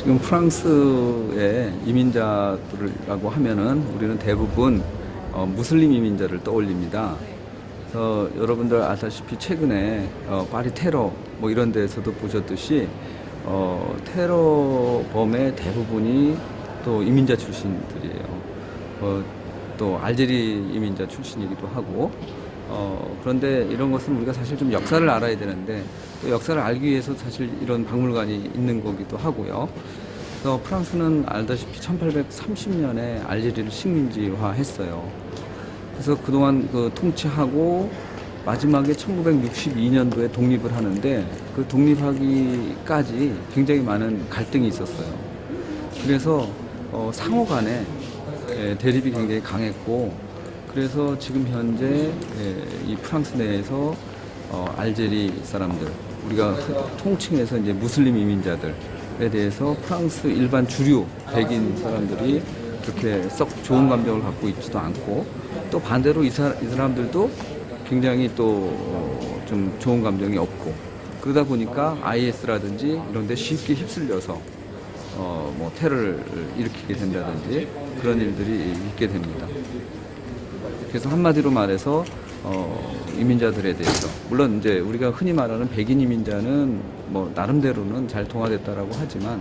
지금 프랑스의 이민자들이라고 하면은 우리는 대부분 어, 무슬림 이민자를 떠올립니다. 그래서 여러분들 아다시피 최근에 어, 파리 테러 뭐 이런 데서도 보셨듯이 어, 테러범의 대부분이 또 이민자 출신들이에요. 어, 또 알제리 이민자 출신이기도 하고 어, 그런데 이런 것은 우리가 사실 좀 역사를 알아야 되는데 또 역사를 알기 위해서 사실 이런 박물관이 있는 거기도 하고요. 그래서 프랑스는 알다시피 1830년에 알제리를 식민지화했어요. 그래서 그동안 그 통치하고 마지막에 1962년도에 독립을 하는데 그 독립하기까지 굉장히 많은 갈등이 있었어요. 그래서 어, 상호 간에 예, 대립이 굉장히 강했고 그래서 지금 현재 예, 이 프랑스 내에서 어, 알제리 사람들 우리가 흔- 통칭해서 이제 무슬림 이민자들에 대해서 프랑스 일반 주류 백인 사람들이 그렇게 썩 좋은 감정을 갖고 있지도 않고 또 반대로 이, 사람들도 굉장히 또 좀 좋은 감정이 없고 그러다 보니까 IS라든지 이런 데 쉽게 휩쓸려서 어, 뭐 테러를 일으키게 된다든지 그런 일들이 있게 됩니다. 그래서 한마디로 말해서 어, 이민자들에 대해서 물론 이제 우리가 흔히 말하는 백인 이민자는 뭐 나름대로는 잘 통화됐다라고 하지만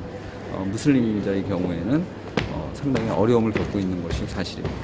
어, 무슬림 이민자의 경우에는 어, 상당히 어려움을 겪고 있는 것이 사실입니다.